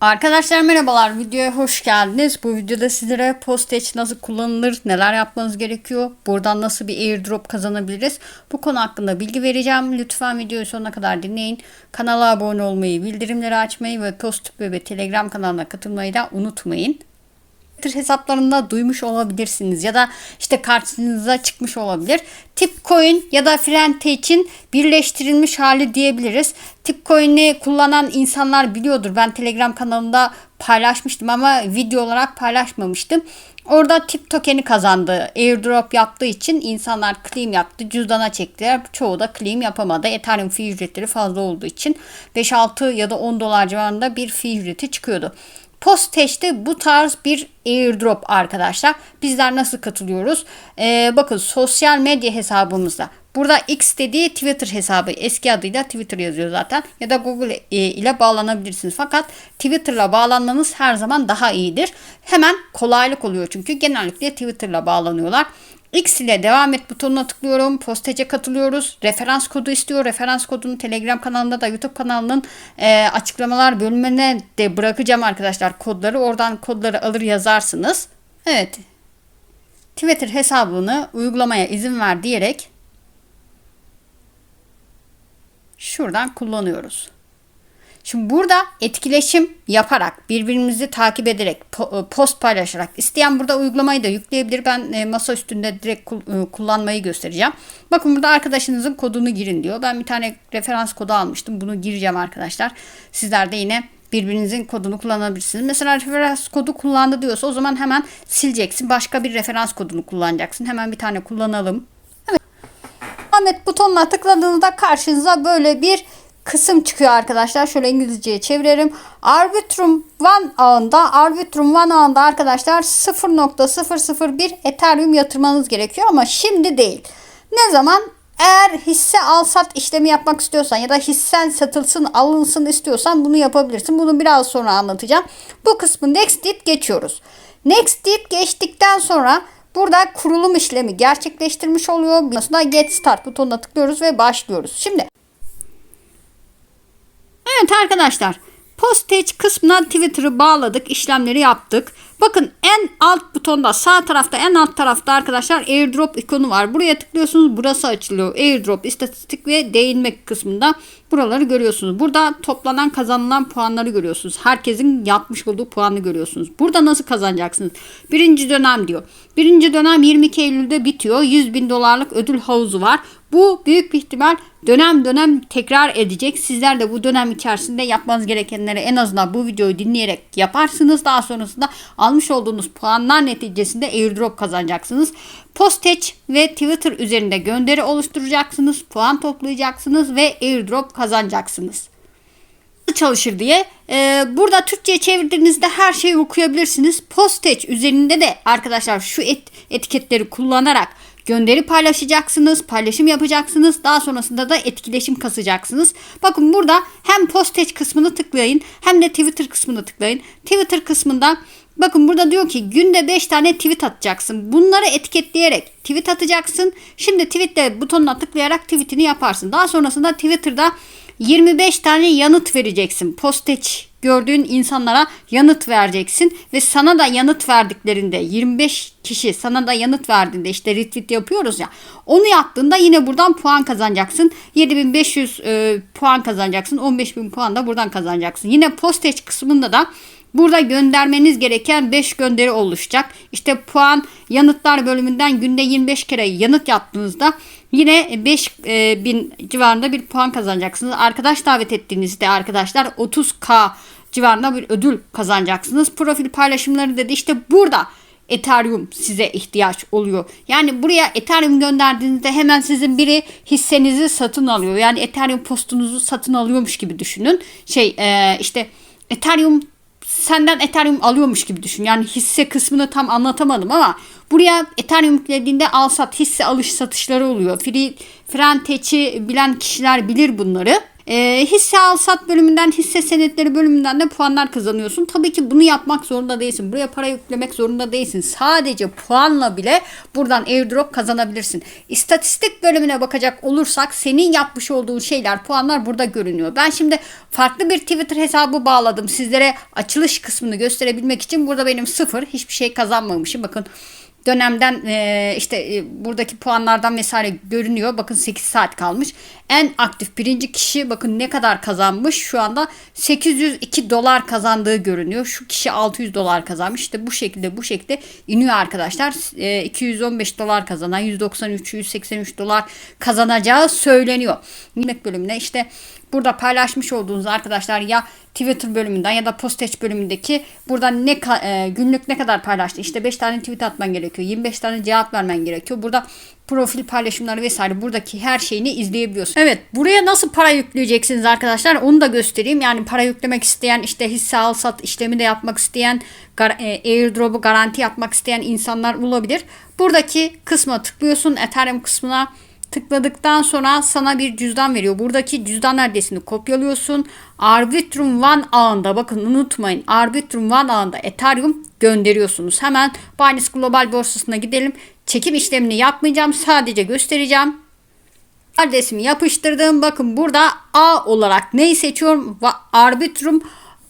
Arkadaşlar merhabalar videoya hoş geldiniz. Bu videoda sizlere Postage nasıl kullanılır, neler yapmanız gerekiyor, buradan nasıl bir airdrop kazanabiliriz bu konu hakkında bilgi vereceğim. Lütfen videoyu sonuna kadar dinleyin. Kanala abone olmayı, bildirimleri açmayı ve Post ve Telegram kanalına katılmayı da unutmayın. Twitter hesaplarında duymuş olabilirsiniz ya da işte karşınıza çıkmış olabilir. Tipcoin ya da Frente için birleştirilmiş hali diyebiliriz. Tipcoin'i kullanan insanlar biliyordur. Ben Telegram kanalında paylaşmıştım ama video olarak paylaşmamıştım. Orada tip tokeni kazandı. Airdrop yaptığı için insanlar claim yaptı. Cüzdana çektiler. Çoğu da claim yapamadı. Ethereum fee ücretleri fazla olduğu için 5-6 ya da 10 dolar civarında bir fee ücreti çıkıyordu. Postage'de bu tarz bir airdrop arkadaşlar. Bizler nasıl katılıyoruz? Ee, bakın sosyal medya hesabımızda. Burada X dediği Twitter hesabı eski adıyla Twitter yazıyor zaten ya da Google e, ile bağlanabilirsiniz. Fakat Twitter'la bağlanmanız her zaman daha iyidir. Hemen kolaylık oluyor çünkü genellikle Twitter'la bağlanıyorlar. X ile devam et butonuna tıklıyorum. Postece katılıyoruz. Referans kodu istiyor. Referans kodunu Telegram kanalında da YouTube kanalının e, açıklamalar bölümüne de bırakacağım arkadaşlar kodları. Oradan kodları alır yazarsınız. Evet. Twitter hesabını uygulamaya izin ver diyerek şuradan kullanıyoruz. Şimdi burada etkileşim yaparak, birbirimizi takip ederek, e, post paylaşarak, isteyen burada uygulamayı da yükleyebilir. Ben e, masa üstünde direkt e, kullanmayı göstereceğim. Bakın burada arkadaşınızın kodunu girin diyor. Ben bir tane referans kodu almıştım. Bunu gireceğim arkadaşlar. Sizler de yine birbirinizin kodunu kullanabilirsiniz. Mesela referans kodu kullandı diyorsa o zaman hemen sileceksin. Başka bir referans kodunu kullanacaksın. Hemen bir tane kullanalım. Evet. Ahmet butonuna tıkladığınızda karşınıza böyle bir kısım çıkıyor arkadaşlar. Şöyle İngilizceye çeviririm. Arbitrum One ağında Arbitrum One ağında arkadaşlar 0.001 Ethereum yatırmanız gerekiyor ama şimdi değil. Ne zaman? Eğer hisse al sat işlemi yapmak istiyorsan ya da hissen satılsın alınsın istiyorsan bunu yapabilirsin. Bunu biraz sonra anlatacağım. Bu kısmı next deed geçiyoruz. Next deed geçtikten sonra burada kurulum işlemi gerçekleştirmiş oluyor. Sonrasında get start butonuna tıklıyoruz ve başlıyoruz. Şimdi Evet arkadaşlar postage kısmına Twitter'ı bağladık işlemleri yaptık. Bakın en alt butonda sağ tarafta en alt tarafta arkadaşlar airdrop ikonu var. Buraya tıklıyorsunuz burası açılıyor. Airdrop istatistik ve değinmek kısmında buraları görüyorsunuz. Burada toplanan kazanılan puanları görüyorsunuz. Herkesin yapmış olduğu puanı görüyorsunuz. Burada nasıl kazanacaksınız? Birinci dönem diyor. Birinci dönem 22 Eylül'de bitiyor. 100 bin dolarlık ödül havuzu var. Bu büyük bir ihtimal dönem dönem tekrar edecek. Sizler de bu dönem içerisinde yapmanız gerekenleri en azından bu videoyu dinleyerek yaparsınız. Daha sonrasında almış olduğunuz puanlar neticesinde airdrop kazanacaksınız. Postage ve Twitter üzerinde gönderi oluşturacaksınız. Puan toplayacaksınız ve airdrop kazanacaksınız çalışır diye. Ee, burada Türkçe'ye çevirdiğinizde her şeyi okuyabilirsiniz. Postage üzerinde de arkadaşlar şu et, etiketleri kullanarak gönderi paylaşacaksınız, paylaşım yapacaksınız. Daha sonrasında da etkileşim kasacaksınız. Bakın burada hem postage kısmını tıklayın hem de Twitter kısmını tıklayın. Twitter kısmında Bakın burada diyor ki günde 5 tane tweet atacaksın. Bunları etiketleyerek tweet atacaksın. Şimdi tweetle butonuna tıklayarak tweetini yaparsın. Daha sonrasında Twitter'da 25 tane yanıt vereceksin. Postage gördüğün insanlara yanıt vereceksin ve sana da yanıt verdiklerinde 25 kişi sana da yanıt verdiğinde işte retweet yapıyoruz ya onu yaptığında yine buradan puan kazanacaksın 7500 e, puan kazanacaksın 15000 puan da buradan kazanacaksın yine postage kısmında da Burada göndermeniz gereken 5 gönderi oluşacak. İşte puan yanıtlar bölümünden günde 25 kere yanıt yaptığınızda yine 5 e, civarında bir puan kazanacaksınız. Arkadaş davet ettiğinizde arkadaşlar 30k civarında bir ödül kazanacaksınız. Profil paylaşımları dedi işte burada Ethereum size ihtiyaç oluyor. Yani buraya Ethereum gönderdiğinizde hemen sizin biri hissenizi satın alıyor. Yani Ethereum postunuzu satın alıyormuş gibi düşünün. Şey e, işte Ethereum senden Ethereum alıyormuş gibi düşün. Yani hisse kısmını tam anlatamadım ama buraya Ethereum yüklediğinde al sat hisse alış satışları oluyor. Free, Frenteç'i bilen kişiler bilir bunları. E, hisse al sat bölümünden hisse senetleri bölümünden de puanlar kazanıyorsun. Tabii ki bunu yapmak zorunda değilsin. Buraya para yüklemek zorunda değilsin. Sadece puanla bile buradan airdrop kazanabilirsin. İstatistik bölümüne bakacak olursak senin yapmış olduğun şeyler puanlar burada görünüyor. Ben şimdi farklı bir Twitter hesabı bağladım. Sizlere açılış kısmını gösterebilmek için burada benim sıfır hiçbir şey kazanmamışım. Bakın dönemden e, işte e, buradaki puanlardan vesaire görünüyor. Bakın 8 saat kalmış. En aktif birinci kişi bakın ne kadar kazanmış. Şu anda 802 dolar kazandığı görünüyor. Şu kişi 600 dolar kazanmış. İşte bu şekilde bu şekilde iniyor arkadaşlar. E, 215 dolar kazanan 193 183 dolar kazanacağı söyleniyor. Yemek bölümüne işte burada paylaşmış olduğunuz arkadaşlar ya Twitter bölümünden ya da Postage bölümündeki burada ne e, günlük ne kadar paylaştı. İşte 5 tane tweet atman gerekiyor. 25 tane cevap vermen gerekiyor. Burada profil paylaşımları vesaire buradaki her şeyini izleyebiliyorsun. Evet buraya nasıl para yükleyeceksiniz arkadaşlar onu da göstereyim. Yani para yüklemek isteyen işte hisse al sat işlemi de yapmak isteyen e, airdrop'u garanti yapmak isteyen insanlar olabilir. Buradaki kısma tıklıyorsun Ethereum kısmına tıkladıktan sonra sana bir cüzdan veriyor. Buradaki cüzdan adresini kopyalıyorsun. Arbitrum One ağında bakın unutmayın. Arbitrum One ağında Ethereum gönderiyorsunuz. Hemen Binance Global borsasına gidelim. Çekim işlemini yapmayacağım. Sadece göstereceğim. Adresimi yapıştırdım. Bakın burada A olarak neyi seçiyorum? Arbitrum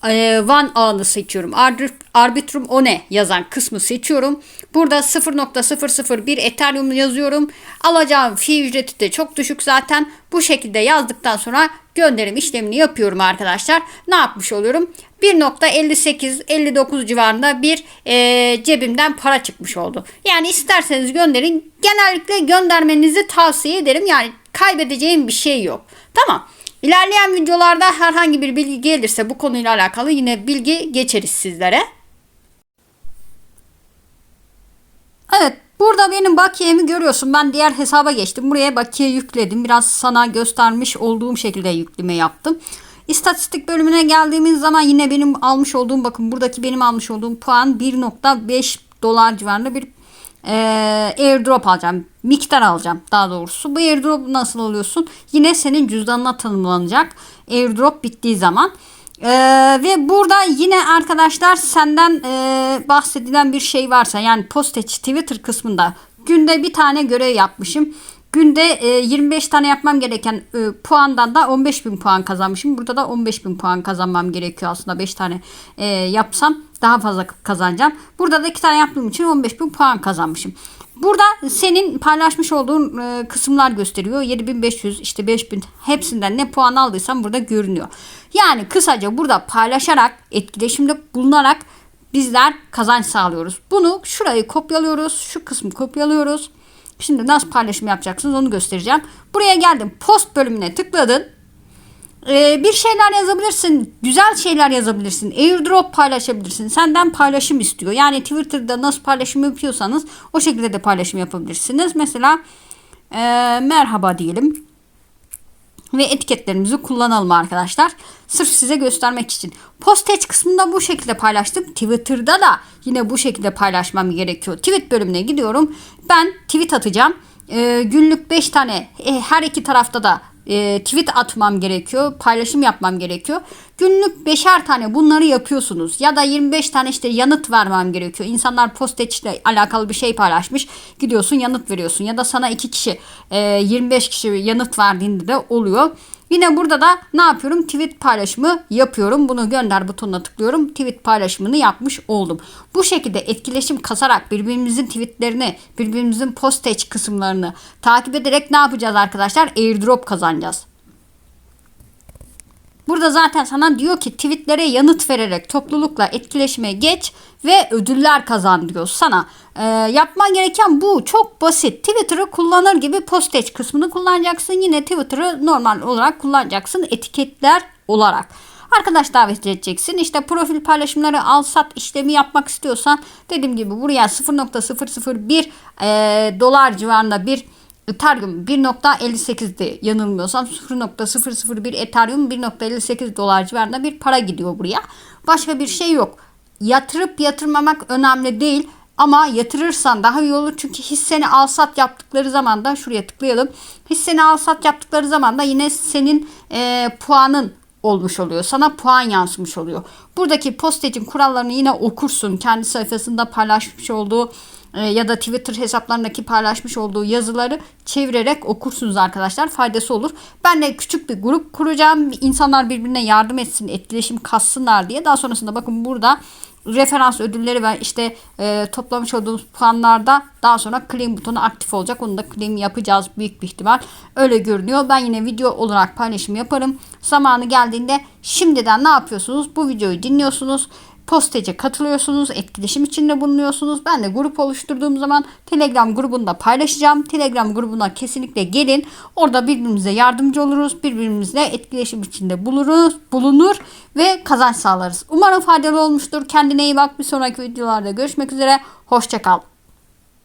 e, One ağını seçiyorum. Arbit- Arbitrum One yazan kısmı seçiyorum. Burada 0.001 Ethereum yazıyorum. Alacağım fee ücreti de çok düşük zaten. Bu şekilde yazdıktan sonra gönderim işlemini yapıyorum arkadaşlar. Ne yapmış oluyorum? 1.58-59 civarında bir e, cebimden para çıkmış oldu. Yani isterseniz gönderin. Genellikle göndermenizi tavsiye ederim. Yani kaybedeceğim bir şey yok. Tamam. İlerleyen videolarda herhangi bir bilgi gelirse bu konuyla alakalı yine bilgi geçeriz sizlere. Evet burada benim bakiyemi görüyorsun. Ben diğer hesaba geçtim. Buraya bakiye yükledim. Biraz sana göstermiş olduğum şekilde yükleme yaptım. İstatistik bölümüne geldiğimiz zaman yine benim almış olduğum bakın buradaki benim almış olduğum puan 1.5 dolar civarında bir e, airdrop alacağım. Miktar alacağım daha doğrusu. Bu airdrop nasıl alıyorsun? Yine senin cüzdanına tanımlanacak. Airdrop bittiği zaman. Ee, ve burada yine arkadaşlar senden e, bahsedilen bir şey varsa yani postage Twitter kısmında günde bir tane görev yapmışım. Günde e, 25 tane yapmam gereken e, puandan da 15 bin puan kazanmışım. Burada da 15 bin puan kazanmam gerekiyor aslında 5 tane e, yapsam daha fazla kazanacağım. Burada da 2 tane yaptığım için 15 bin puan kazanmışım. Burada senin paylaşmış olduğun e, kısımlar gösteriyor. 7500 işte 5000 hepsinden ne puan aldıysan burada görünüyor. Yani kısaca burada paylaşarak etkileşimde bulunarak bizler kazanç sağlıyoruz. Bunu şurayı kopyalıyoruz. Şu kısmı kopyalıyoruz. Şimdi nasıl paylaşım yapacaksınız onu göstereceğim. Buraya geldim. Post bölümüne tıkladın. Ee, bir şeyler yazabilirsin. Güzel şeyler yazabilirsin. Airdrop paylaşabilirsin. Senden paylaşım istiyor. Yani Twitter'da nasıl paylaşım yapıyorsanız o şekilde de paylaşım yapabilirsiniz. Mesela e, merhaba diyelim. Ve etiketlerimizi kullanalım arkadaşlar. Sırf size göstermek için. Postage kısmında bu şekilde paylaştım. Twitter'da da yine bu şekilde paylaşmam gerekiyor. Tweet bölümüne gidiyorum. Ben tweet atacağım. E, günlük 5 tane e, her iki tarafta da e, tweet atmam gerekiyor. Paylaşım yapmam gerekiyor. Günlük beşer tane bunları yapıyorsunuz. Ya da 25 tane işte yanıt vermem gerekiyor. İnsanlar postage ile alakalı bir şey paylaşmış. Gidiyorsun yanıt veriyorsun. Ya da sana iki kişi e, 25 kişi yanıt verdiğinde de oluyor. Yine burada da ne yapıyorum? Tweet paylaşımı yapıyorum. Bunu gönder butonuna tıklıyorum. Tweet paylaşımını yapmış oldum. Bu şekilde etkileşim kasarak birbirimizin tweetlerini, birbirimizin postage kısımlarını takip ederek ne yapacağız arkadaşlar? Airdrop kazanacağız. Burada zaten sana diyor ki tweetlere yanıt vererek toplulukla etkileşime geç ve ödüller kazan diyor sana. Ee, yapman gereken bu. Çok basit. Twitter'ı kullanır gibi postage kısmını kullanacaksın. Yine Twitter'ı normal olarak kullanacaksın etiketler olarak. Arkadaş davet edeceksin. İşte profil paylaşımları al sat işlemi yapmak istiyorsan dediğim gibi buraya 0.001 e, dolar civarında bir Ethereum 1.58'di yanılmıyorsam 0.001 Ethereum 1.58 dolar civarında bir para gidiyor buraya. Başka bir şey yok. Yatırıp yatırmamak önemli değil. Ama yatırırsan daha iyi olur. Çünkü hisseni al sat yaptıkları zaman da şuraya tıklayalım. Hisseni al sat yaptıkları zaman da yine senin e, puanın olmuş oluyor. Sana puan yansımış oluyor. Buradaki postecin kurallarını yine okursun. Kendi sayfasında paylaşmış olduğu ya da Twitter hesaplarındaki paylaşmış olduğu yazıları çevirerek okursunuz arkadaşlar. Faydası olur. Ben de küçük bir grup kuracağım. İnsanlar birbirine yardım etsin, etkileşim kassınlar diye. Daha sonrasında bakın burada referans ödülleri ve işte e, toplamış olduğumuz puanlarda daha sonra claim butonu aktif olacak. Onu da claim yapacağız büyük bir ihtimal. Öyle görünüyor. Ben yine video olarak paylaşım yaparım. Zamanı geldiğinde şimdiden ne yapıyorsunuz? Bu videoyu dinliyorsunuz. Postece katılıyorsunuz, etkileşim içinde bulunuyorsunuz. Ben de grup oluşturduğum zaman Telegram grubunda paylaşacağım. Telegram grubuna kesinlikle gelin. Orada birbirimize yardımcı oluruz. Birbirimizle etkileşim içinde buluruz, bulunur ve kazanç sağlarız. Umarım faydalı olmuştur. Kendine iyi bak. Bir sonraki videolarda görüşmek üzere. Hoşçakal.